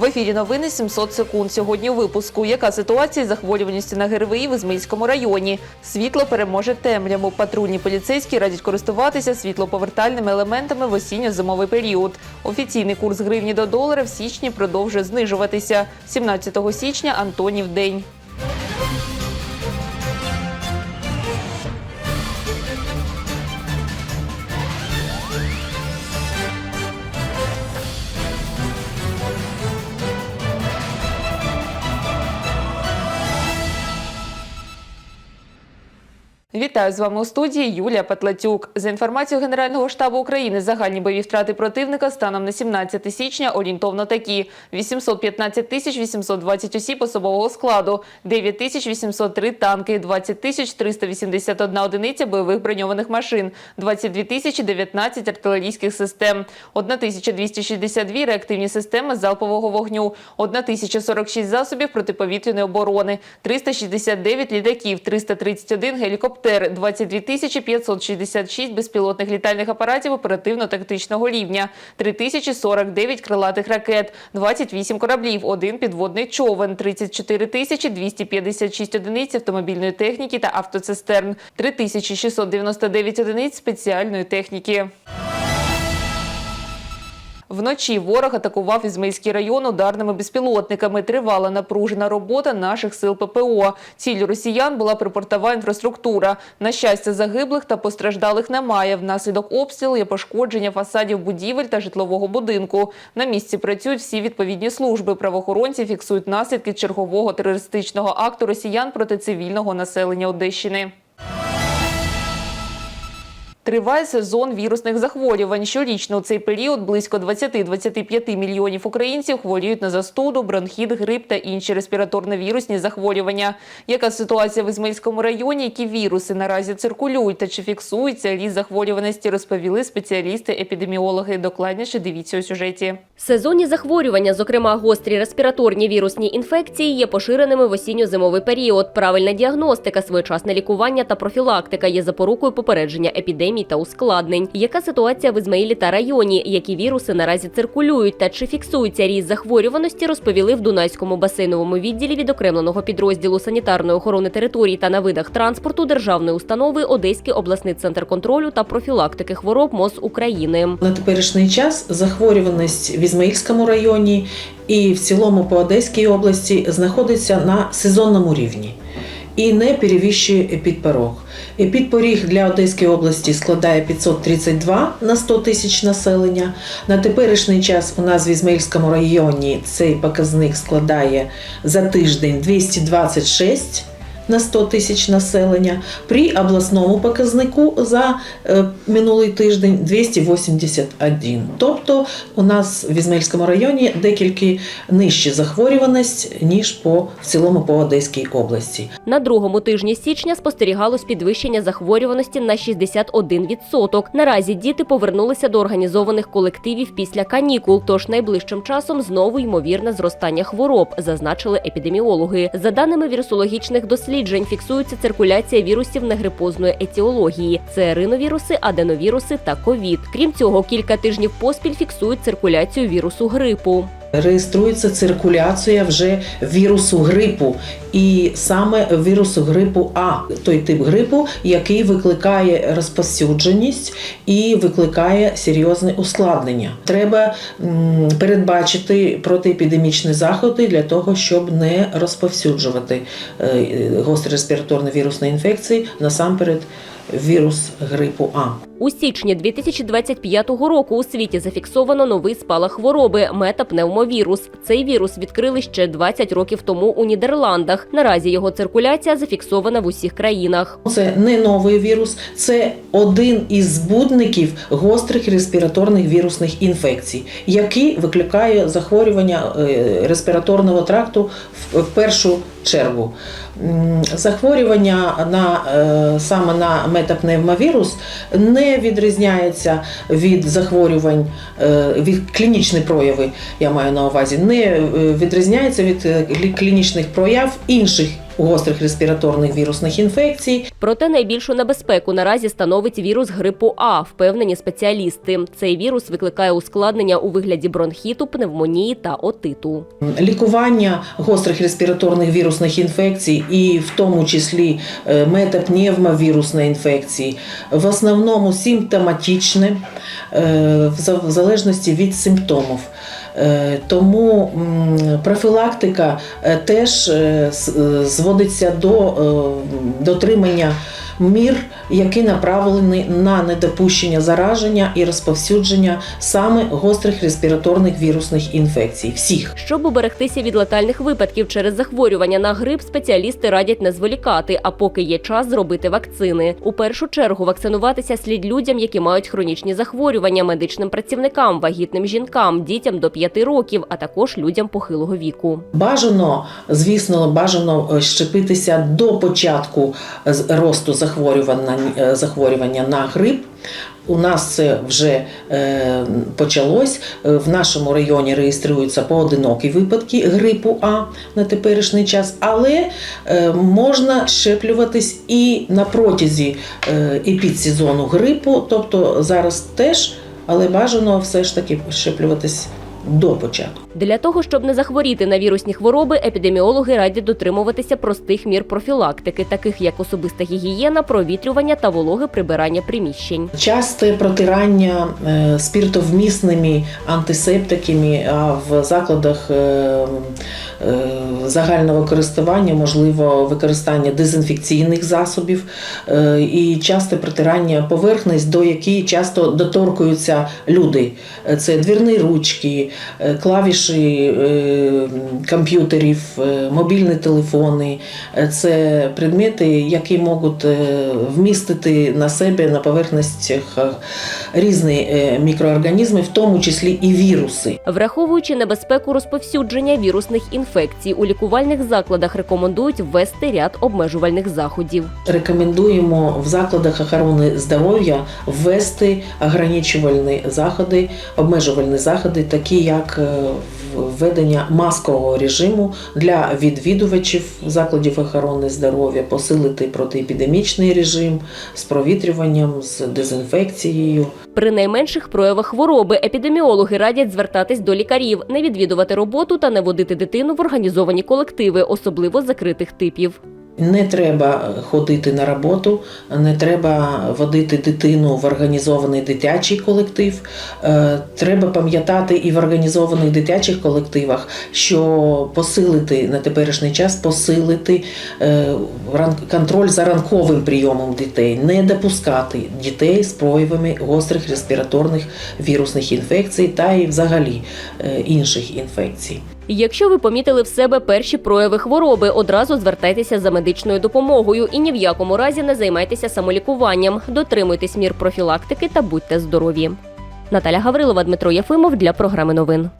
В ефірі новини 700 секунд. Сьогодні у випуску. Яка ситуація з захворюваністю на ГРВІ в Ізмаїльському районі? Світло переможе темряву. Патрульні поліцейські радять користуватися світлоповертальними елементами в осінньо-зимовий період. Офіційний курс гривні до долара в січні продовжує знижуватися. 17 січня Антонів день. Вітаю з вами у студії Юлія Патлатюк. За інформацією Генерального штабу України, загальні бойові втрати противника станом на 17 січня орієнтовно такі: 815 тисяч 820 осіб особового складу, 9 тисяч 803 танки, 20 тисяч 381 одиниця бойових броньованих машин, 22 тисячі 19 артилерійських систем, 1262 реактивні системи залпового вогню, 1046 засобів протиповітряної оборони, 369 літаків, 331 гелікоптерів, 22 тисячі 566 безпілотних літальних апаратів оперативно-тактичного рівня, 3049 крилатих ракет, 28 кораблів, один підводний човен, 34 тисячі 256 одиниць автомобільної техніки та автоцистерн, 3699 одиниць спеціальної техніки. Вночі ворог атакував Ізмаїльський район ударними безпілотниками. Тривала напружена робота наших сил ППО. Ціллю росіян була припортова інфраструктура. На щастя, загиблих та постраждалих немає. Внаслідок обстрілу є пошкодження фасадів будівель та житлового будинку. На місці працюють всі відповідні служби. Правоохоронці фіксують наслідки чергового терористичного акту росіян проти цивільного населення Одещини. Триває сезон вірусних захворювань. Щорічно у цей період близько 20-25 мільйонів українців хворіють на застуду, бронхіт, грип та інші респіраторно-вірусні захворювання. Яка ситуація в Ізмаїльському районі? Які віруси наразі циркулюють та чи фіксується ріст захворюваності? Розповіли спеціалісти-епідеміологи. Докладніше дивіться у сюжеті. Сезонні захворювання, зокрема гострі респіраторні вірусні інфекції, є поширеними в осінньо-зимовий період. Правильна діагностика, своєчасне лікування та профілактика є запорукою попередження епідемій та ускладнень. Яка ситуація в Ізмаїлі та районі? Які віруси наразі циркулюють та чи фіксується ріст захворюваності? Розповіли в Дунайському басейновому відділі відокремленого підрозділу санітарної охорони територій та на видах транспорту державної установи Одеський обласний центр контролю та профілактики хвороб МОЗ України. На теперішній час захворюваність в Ізмаїльському районі і в цілому по Одеській області знаходиться на сезонному рівні і не перевищує підпорог. Підпоріг для Одеської області складає 532 на 100 тисяч населення. На теперішній час у нас в Ізмаїльському районі цей показник складає за тиждень 226 на 100 тисяч населення. При обласному показнику за е, минулий тиждень 281. Тобто у нас в Ізмаїльському районі декілька нижча захворюваність, ніж по в цілому по Одеській області. На другому тижні січня спостерігалось підвищення захворюваності на 61%. Наразі діти повернулися до організованих колективів після канікул, тож найближчим часом знову ймовірне зростання хвороб, зазначили епідеміологи. За даними вірусологічних досліджень, фіксується циркуляція вірусів негрипозної етіології. Це риновіруси, аденовіруси та ковід. Крім цього, кілька тижнів поспіль фіксують циркуляцію вірусу грипу. Реєструється циркуляція вже вірусу грипу, і саме вірусу грипу А, той тип грипу, який викликає розповсюдженість і викликає серйозне ускладнення. Треба передбачити протиепідемічні заходи для того, щоб не розповсюджувати е, гострі респіраторні вірусні інфекції насамперед вірус грипу А. У січні 2025 року у світі зафіксовано новий спалах хвороби метапневмовірус. Цей вірус відкрили ще 20 років тому у Нідерландах. Наразі його циркуляція зафіксована в усіх країнах. Це не новий вірус, це один із збудників гострих респіраторних вірусних інфекцій, який викликає захворювання е, респіраторного тракту в в першу чергу. Захворювання на е, саме на метапневмовірус не відрізняється від захворювань, е, від клінічних прояви, я маю на увазі, не е, відрізняється від клінічних прояв інших гострих респіраторних вірусних інфекцій. Проте найбільшу небезпеку наразі становить вірус грипу А, впевнені спеціалісти. Цей вірус викликає ускладнення у вигляді бронхіту, пневмонії та отиту. Лікування гострих респіраторних вірусних інфекцій, і в тому числі е, метапневмовірусної інфекції, в основному симптоматичне, е, в за- в залежності від симптомів. Е, Тому профілактика е, теж е, зводиться до дотримання мір, які направлені на недопущення зараження і розповсюдження саме гострих респіраторних вірусних інфекцій. Всіх. Щоб уберегтися від летальних випадків через захворювання на грип, спеціалісти радять не зволікати, а поки є час зробити вакцини. У першу чергу вакцинуватися слід людям, які мають хронічні захворювання, медичним працівникам, вагітним жінкам, дітям до 5 років, а також людям похилого віку. Бажано, звісно, бажано е, щепитися до початку е, росту захворювання, е, захворювання на грип. У нас це вже е, почалось. Е, В нашому районі реєструються поодинокі випадки грипу А на теперішній час, але е, можна щеплюватись і на протязі е, і підсезону грипу, тобто зараз теж, але бажано все ж таки щеплюватись до початку. Для того, щоб не захворіти на вірусні хвороби, епідеміологи радять дотримуватися простих мір профілактики, таких як особиста гігієна, провітрювання та вологе прибирання приміщень. Часте протирання е, спіртовмісними антисептиками, а в закладах е, е, загального користування можливо використання дезінфекційних засобів і часте протирання поверхнець, до якої часто доторкуються люди. Це двірні ручки, клавіші е, комп'ютерів, е, мобільні телефони. Е, Це предмети, які можуть е, вмістити на себе на поверхностях е, різні е, мікроорганізми, в тому числі і віруси. Враховуючи небезпеку розповсюдження вірусних інфекцій, у лікувальних закладах рекомендують ввести ряд обмежувальних заходів. Рекомендуємо в закладах охорони здоров'я ввести ограничувальні заходи, обмежувальні заходи, такі як е, введення маскового режиму для відвідувачів закладів охорони здоров'я, посилити протиепідемічний режим з провітрюванням, з дезінфекцією. При найменших проявах хвороби епідеміологи радять звертатись до лікарів, не відвідувати роботу та не водити дитину в організовані колективи, особливо закритих типів. Не треба ходити на роботу, не треба водити дитину в організований дитячий колектив. Е, Треба пам'ятати і в організованих дитячих колективах, що посилити на теперішній час посилити е, контроль за ранковим прийомом дітей, не допускати дітей з проявами гострих респіраторних вірусних інфекцій та і взагалі е, інших інфекцій. Якщо ви помітили в себе перші прояви хвороби, одразу звертайтеся за медичною допомогою і ні в якому разі не займайтеся самолікуванням. Дотримуйтесь мір профілактики та будьте здорові. Наталя Гаврилова, Дмитро Єфимов для програми новин.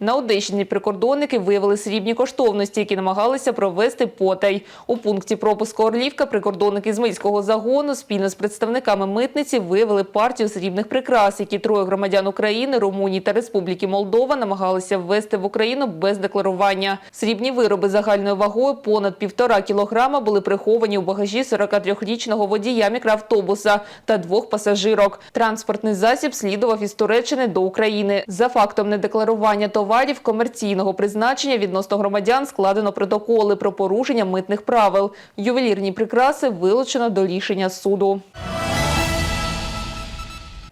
На Одещині прикордонники виявили срібні коштовності, які намагалися провести потай. У пункті пропуску Орлівка прикордонники з Мильського загону спільно з представниками митниці виявили партію срібних прикрас, які троє громадян України, Румунії та Республіки Молдова намагалися ввести в Україну без декларування. Срібні вироби загальною вагою понад півтора кілограма були приховані у багажі 43-річного водія мікроавтобуса та двох пасажирок. Транспортний засіб слідував із Туреччини до України. За фактом недекларування товарів комерційного призначення відносно громадян складено протоколи про порушення митних правил. Ювелірні прикраси вилучено до рішення суду.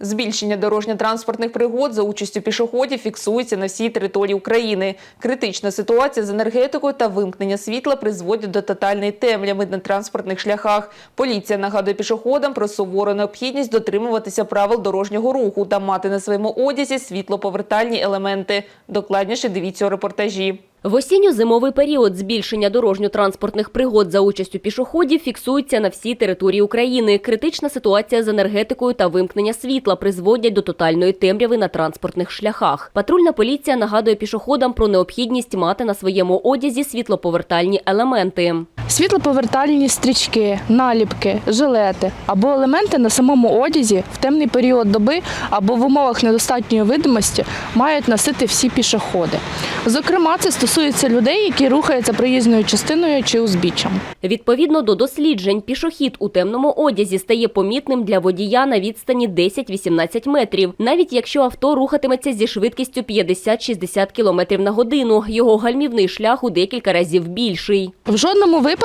Збільшення дорожньо-транспортних пригод за участю пішоходів фіксується на всій території України. Критична ситуація з енергетикою та вимкнення світла призводять до тотальної темряви на транспортних шляхах. Поліція нагадує пішоходам про сувору необхідність дотримуватися правил дорожнього руху та мати на своєму одязі світлоповертальні елементи. Докладніше дивіться у репортажі. В осінньо-зимовий період збільшення дорожньо-транспортних пригод за участю пішоходів фіксується на всій території України. Критична ситуація з енергетикою та вимкнення світла призводять до тотальної темряви на транспортних шляхах. Патрульна поліція нагадує пішоходам про необхідність мати на своєму одязі світлоповертальні елементи. Світлоповертальні стрічки, наліпки, жилети або елементи на самому одязі в темний період доби або в умовах недостатньої видимості мають носити всі пішоходи. Зокрема, це стосується людей, які рухаються проїзною частиною чи узбіччям. Відповідно до досліджень, пішохід у темному одязі стає помітним для водія на відстані 10-18 метрів, навіть якщо авто рухатиметься зі швидкістю 50-60 км на годину. Його гальмівний шлях у декілька разів більший. В жодному випадку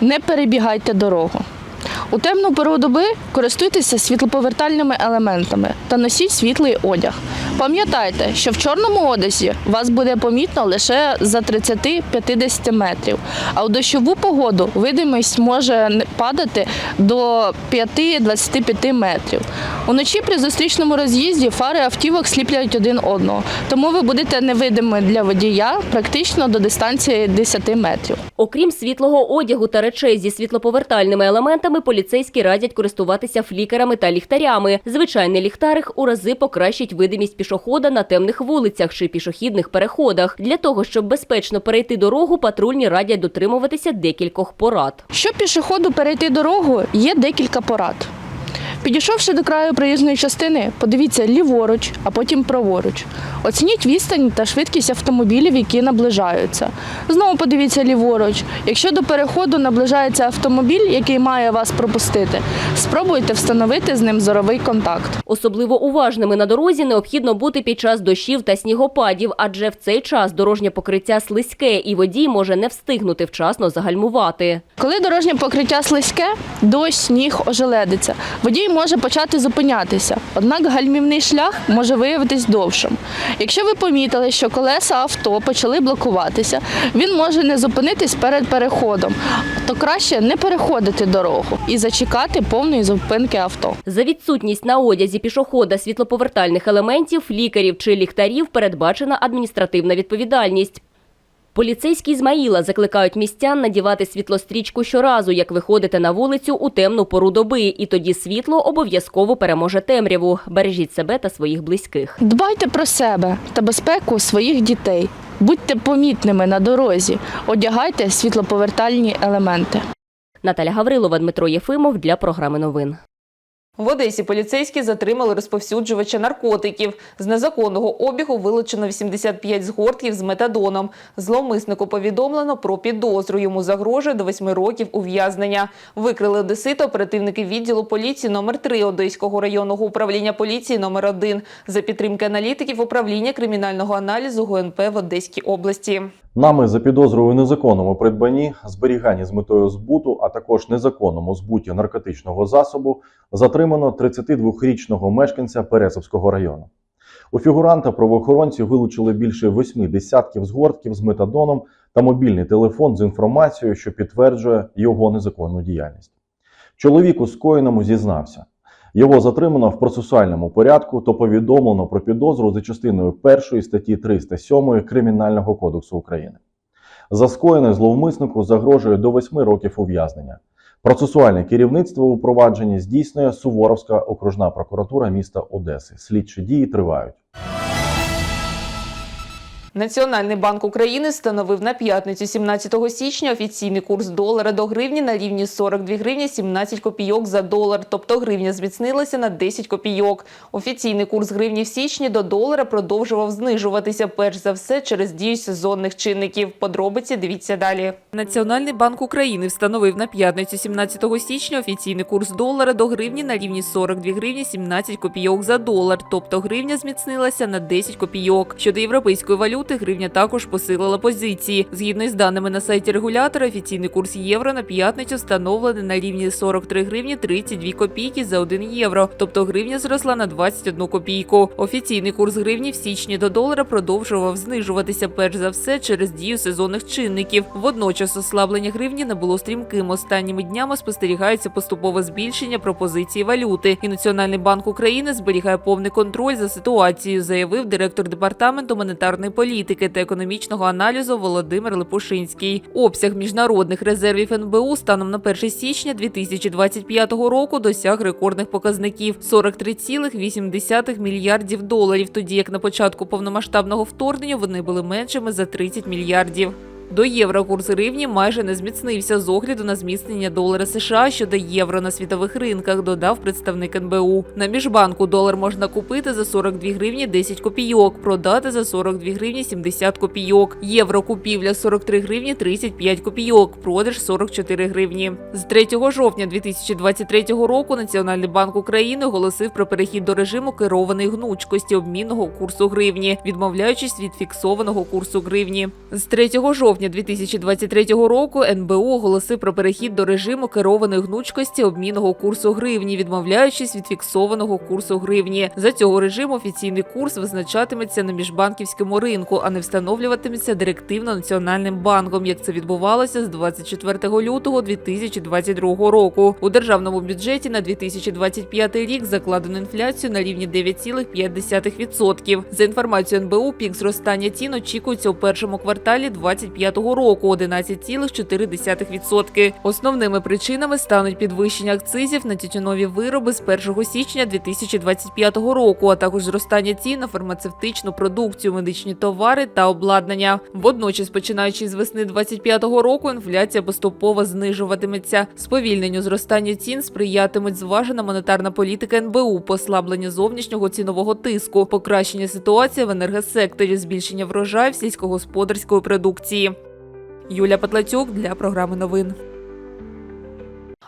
не перебігайте дорогу. У темну пору доби користуйтеся світлоповертальними елементами та носіть світлий одяг. Пам'ятайте, що в чорному одязі вас буде помітно лише за 30-50 метрів, а у дощову погоду видимість може падати до 5-25 метрів. Уночі при зустрічному роз'їзді фари автівок сліплять один одного, тому ви будете невидимі для водія практично до дистанції 10 метрів. Окрім світлого одягу та речей зі світлоповертальними елементами, поліцейські радять користуватися флікерами та ліхтарями. Звичайний ліхтарик у рази покращить видимість пішохода на темних вулицях чи пішохідних переходах. Для того, щоб безпечно перейти дорогу, патрульні радять дотримуватися декількох порад. Щоб пішоходу перейти дорогу, є декілька порад. Підійшовши до краю проїзної частини, подивіться ліворуч, а потім праворуч. Оцініть відстань та швидкість автомобілів, які наближаються. Знову подивіться ліворуч. Якщо до переходу наближається автомобіль, який має вас пропустити, спробуйте встановити з ним зоровий контакт. Особливо уважними на дорозі необхідно бути під час дощів та снігопадів, адже в цей час дорожнє покриття слизьке і водій може не встигнути вчасно загальмувати. Коли дорожнє покриття слизьке, дощ, сніг, ожеледиться. Водій може почати зупинятися, однак гальмівний шлях може виявитись довшим. Якщо ви помітили, що колеса авто почали блокуватися, він може не зупинитись перед переходом, то краще не переходити дорогу і зачекати повної зупинки авто. За відсутність на одязі пішохода світлоповертальних елементів, лікарів чи ліхтарів передбачена адміністративна відповідальність. Поліцейські Ізмаїла закликають містян надівати світлострічку щоразу, як виходите на вулицю у темну пору доби, і тоді світло обов'язково переможе темряву. Бережіть себе та своїх близьких. Дбайте про себе та безпеку своїх дітей. Будьте помітними на дорозі, одягайте світлоповертальні елементи. Наталя Гаврилова, Дмитро Єфимов для програми новин. В Одесі поліцейські затримали розповсюджувача наркотиків. З незаконного обігу вилучено 85 згортків з метадоном. Зловмиснику повідомлено про підозру. Йому загрожує до 8 років ув'язнення. Викрили одесита оперативники відділу поліції номер 3 Одеського районного управління поліції номер 1 за підтримки аналітиків управління кримінального аналізу ГУНП в Одеській області. Нами за підозрою незаконному придбанні, зберіганні з метою збуту, а також незаконному збуті наркотичного засобу затримано 32-річного мешканця Пересовського району. У фігуранта правоохоронці вилучили більше восьми десятків згортків з метадоном та мобільний телефон з інформацією, що підтверджує його незаконну діяльність. Чоловік у скоєному зізнався. Його затримано в процесуальному порядку, то повідомлено про підозру за частиною 1 статті 307 Кримінального кодексу України. За скоєне зловмиснику загрожує до 8 років ув'язнення. Процесуальне керівництво у провадженні здійснює Суворовська окружна прокуратура міста Одеси. Слідчі дії тривають. Національний банк України встановив на п'ятницю 17 січня офіційний курс долара до гривні на рівні 42 гривні 17 копійок за долар, тобто гривня зміцнилася на 10 копійок. Офіційний курс гривні в січні до долара продовжував знижуватися перш за все через дію сезонних чинників. Подробиці дивіться далі. Національний банк України встановив на п'ятницю 17 січня офіційний курс долара до гривні на рівні 42 гривні 17 копійок за долар, тобто гривня зміцнилася на 10 копійок. Щодо європейської валюти, гривня також посилила позиції. Згідно з даними на сайті регулятора, офіційний курс євро на п'ятницю встановлений на рівні 43 гривні 32 копійки за 1 євро, тобто гривня зросла на 21 копійку. Офіційний курс гривні в січні до долара продовжував знижуватися перш за все через дію сезонних чинників. Водночас ослаблення гривні не було стрімким. Останніми днями спостерігається поступове збільшення пропозиції валюти. І Національний банк України зберігає повний контроль за ситуацією, заявив директор департаменту монетарної політики та економічного аналізу Володимир Липушинський. Обсяг міжнародних резервів НБУ станом на 1 січня 2025 року досяг рекордних показників 43,8 мільярдів доларів, тоді як на початку повномасштабного вторгнення вони були меншими за 30 мільярдів. До євро курс гривні майже не зміцнився з огляду на зміцнення долара США щодо євро на світових ринках, додав представник НБУ. На міжбанку долар можна купити за 42 гривні 10 копійок, продати за 42 гривні 70 копійок. Євро купівля 43 гривні 35 копійок, продаж 44 гривні. З 3 жовтня 2023 року Національний банк України оголосив про перехід до режиму керованої гнучкості обмінного курсу гривні, відмовляючись від фіксованого курсу гривні. З 3 жовтня 2023 року НБУ оголосив про перехід до режиму керованої гнучкості обмінного курсу гривні, відмовляючись від фіксованого курсу гривні. За цього режиму офіційний курс визначатиметься на міжбанківському ринку, а не встановлюватиметься директивно Національним банком, як це відбувалося з 24 лютого 2022 року. У державному бюджеті на 2025 рік закладено інфляцію на рівні 9,5%. За інформацією НБУ, пік зростання цін очікується у першому кварталі 2025 року 11,4%. Основними причинами стануть підвищення акцизів на тютюнові вироби з 1 січня 2025 року, а також зростання цін на фармацевтичну продукцію, медичні товари та обладнання. Водночас, починаючи з весни 2025 року, інфляція поступово знижуватиметься. Сповільненню зростання цін сприятимуть зважена монетарна політика НБУ, послаблення зовнішнього цінового тиску, покращення ситуації в енергосекторі, збільшення врожаю сільськогосподарської продукції. Юля Патлатюк для програми новин.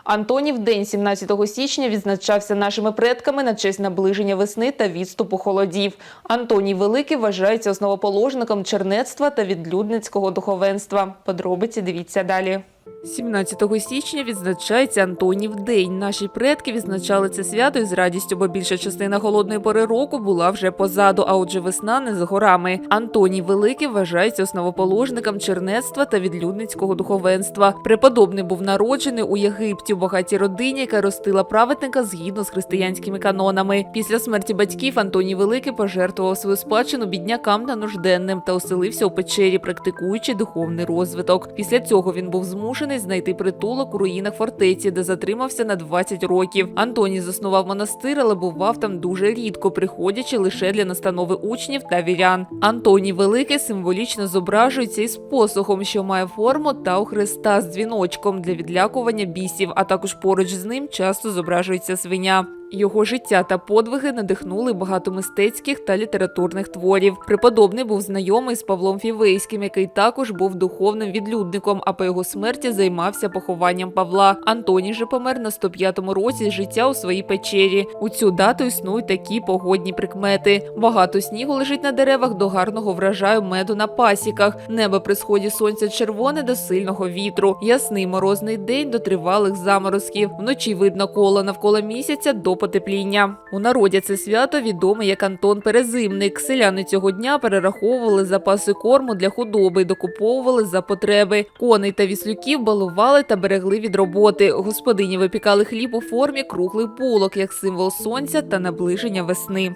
Антонів день 17 січня відзначався нашими предками на честь наближення весни та відступу холодів. Антоній Великий вважається основоположником чернецтва та відлюдницького духовенства. Подробиці дивіться далі. 17 січня відзначається Антонів день. Наші предки відзначали це свято із радістю, бо більша частина холодної пори року була вже позаду, а отже, весна не за горами. Антоній Великий вважається основоположником чернецтва та відлюдницького духовенства. Преподобний був народжений у Єгипті у багатій родині, яка ростила праведника згідно з християнськими канонами. Після смерті батьків Антоній Великий пожертвував свою спадщину біднякам та нужденним та оселився у печері, практикуючи духовний розвиток. Після цього він був змушений знайти притулок у руїнах фортеці, де затримався на 20 років. Антоній заснував монастир, але бував там дуже рідко, приходячи лише для настанови учнів та вірян. Антоній Великий символічно зображується із посохом, що має форму та у хреста з дзвіночком для відлякування бісів, а також поруч з ним часто зображується свиня. Його життя та подвиги надихнули багато мистецьких та літературних творів. Преподобний був знайомий з Павлом Фівейським, який також був духовним відлюдником, а по його смерті займався похованням Павла. Антоній же помер на 105-му році життя у своїй печері. У цю дату існують такі погодні прикмети. Багато снігу лежить на деревах до гарного врожаю меду на пасіках. Небо при сході сонця червоне до сильного вітру. Ясний морозний день до тривалих заморозків. Вночі видно коло навколо місяця до потепління. У народі це свято відоме як Антон Перезимник. Селяни цього дня перераховували запаси корму для худоби докуповували за потреби. Коней та віслюків балували та берегли від роботи. Господині випікали хліб у формі круглих булок як символ сонця та наближення весни.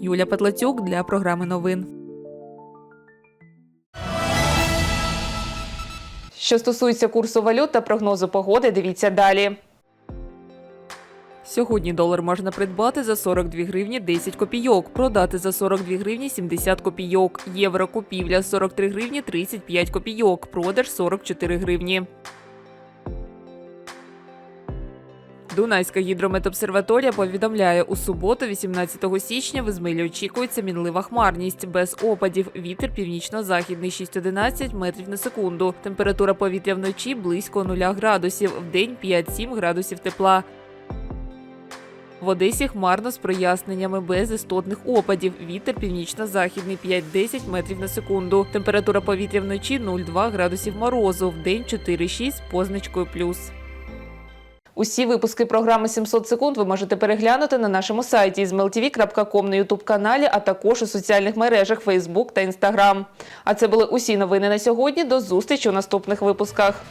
Юля Петлацюк для програми новин. Що стосується курсу валют та прогнозу погоди, дивіться далі. Сьогодні долар можна придбати за 42 гривні 10 копійок, продати за 42 гривні 70 копійок. Євро купівля 43 гривні 35 копійок, продаж 44 гривні. Дунайська гідрометобсерваторія повідомляє, у суботу, 18 січня, в Ізмилі очікується мінлива хмарність без опадів. Вітер північно-західний 6-11 метрів на секунду. Температура повітря вночі близько 0 градусів, вдень 5-7 градусів тепла. В Одесі хмарно з проясненнями без істотних опадів. Вітер північно-західний 5-10 метрів на секунду. Температура повітря вночі 0,2 градусів морозу, вдень 4,6 з позначкою плюс. Усі випуски програми «700 секунд ви можете переглянути на нашому сайті izmailtv.com на ютуб-каналі, а також у соціальних мережах Facebook та Instagram. А це були усі новини на сьогодні. До зустрічі у наступних випусках.